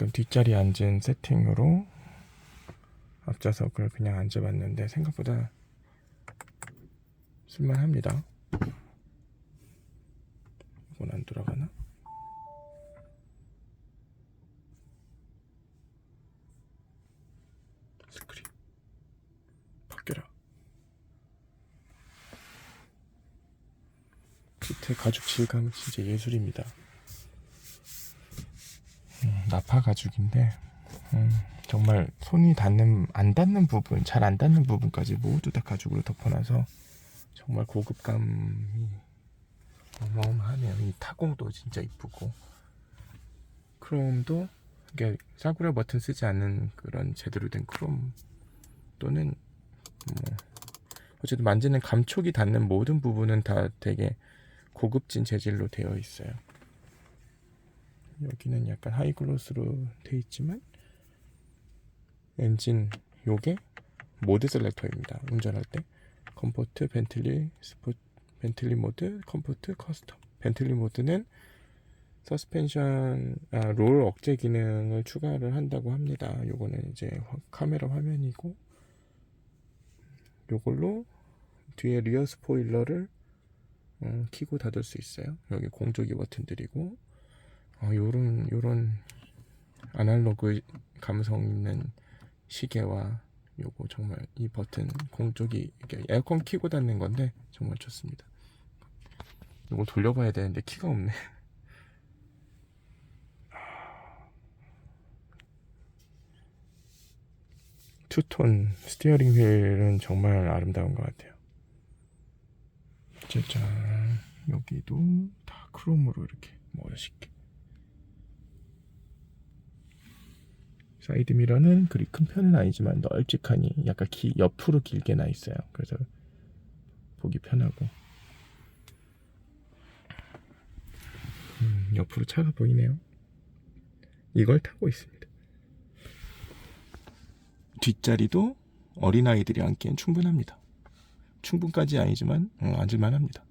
방금 뒷자리 앉은 세팅으로 앞좌석을 그냥 앉아봤는데 생각보다 쓸만합니다. 이건 안 돌아가나? 스크린 바뀌어라. 밑에 가죽 질감은 진짜 예술입니다. 음, 나파 가죽인데 음, 정말 손이 닿는 안 닿는 부분, 잘 안 닿는 부분까지 모두 다 가죽으로 덮어놔서 정말 고급감이 어마어마하네요. 이 타공도 진짜 이쁘고 크롬도 이게 싸구려 버튼 쓰지 않는 그런 제대로 된 크롬 또는 뭐 어쨌든 만지는 감촉이 닿는 모든 부분은 다 되게 고급진 재질로 되어 있어요. 여기는 약간 하이글로스로 되어 있지만 엔진 요게 모드 셀렉터입니다. 운전할 때 컴포트, 벤틀리, 스포 벤틀리 모드, 컴포트, 커스텀. 벤틀리 모드는 서스펜션 아, 롤 억제 기능을 추가를 한다고 합니다. 요거는 이제 화- 카메라 화면이고 요걸로 뒤에 리어 스포일러를 어, 키고 닫을 수 있어요. 여기 공조기 버튼들이고 어, 요런 요런 아날로그 감성 있는 시계와 요거 정말 이 버튼 이게 에어컨 키고 닫는 건데 정말 좋습니다. 이거 돌려봐야 되는데 키가 없네. 투톤 스티어링 휠은 정말 아름다운 것 같아요. 짜잔 여기도 다 크롬으로 이렇게 멋있게 사이드 미러는 그리 큰 편은 아니지만 널찍하니 약간 기, 옆으로 길게 나 있어요. 그래서 보기 편하고 음, 옆으로 차가 보이네요. 이걸 타고 있습니다. 뒷자리도 어린아이들이 앉기엔 충분합니다. 충분까지 아니지만 어, 앉을만 합니다.